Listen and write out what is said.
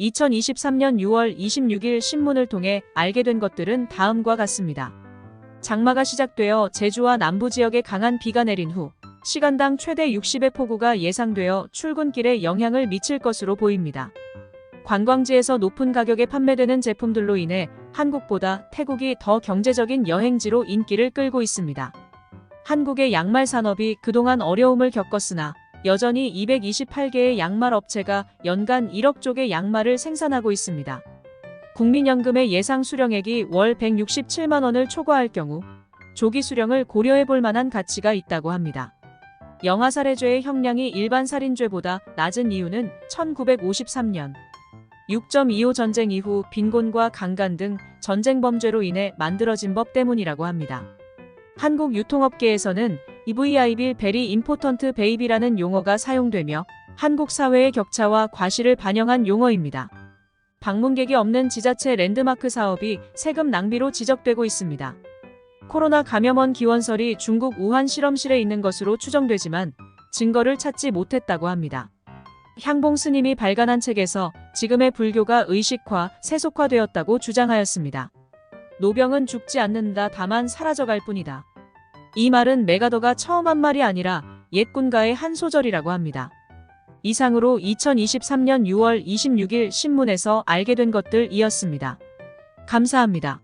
2023년 6월 26일 신문을 통해 알게 된 것들은 다음과 같습니다. 장마가 시작되어 제주와 남부 지역에 강한 비가 내린 후 시간당 최대 60의 폭우가 예상되어 출근길에 영향을 미칠 것으로 보입니다. 관광지에서 높은 가격에 판매되는 제품들로 인해 한국보다 태국이 더 경제적인 여행지로 인기를 끌고 있습니다. 한국의 양말 산업이 그동안 어려움을 겪었으나 여전히 228개의 양말 업체가 연간 1억 쪽의 양말을 생산하고 있습니다. 국민연금의 예상 수령액이 월 167만 원을 초과할 경우 조기 수령을 고려해 볼 만한 가치가 있다고 합니다. 영아살해죄의 형량이 일반 살인죄보다 낮은 이유는 1953년 6.25 전쟁 이후 빈곤과 강간 등 전쟁 범죄로 인해 만들어진 법 때문이라고 합니다. 한국 유통업계에서는 EVI빌 베리 임포턴트 베이비라는 용어가 사용되며 한국 사회의 격차와 과실을 반영한 용어입니다. 방문객이 없는 지자체 랜드마크 사업이 세금 낭비로 지적되고 있습니다. 코로나 감염원 기원설이 중국 우한 실험실에 있는 것으로 추정되지만 증거를 찾지 못했다고 합니다. 향봉 스님이 발간한 책에서 지금의 불교가 의식화, 세속화되었다고 주장하였습니다. 노병은 죽지 않는다 다만 사라져갈 뿐이다. 이 말은 메가더가 처음 한 말이 아니라 옛 군가의 한 소절이라고 합니다. 이상으로 2023년 6월 26일 신문에서 알게 된 것들이었습니다. 감사합니다.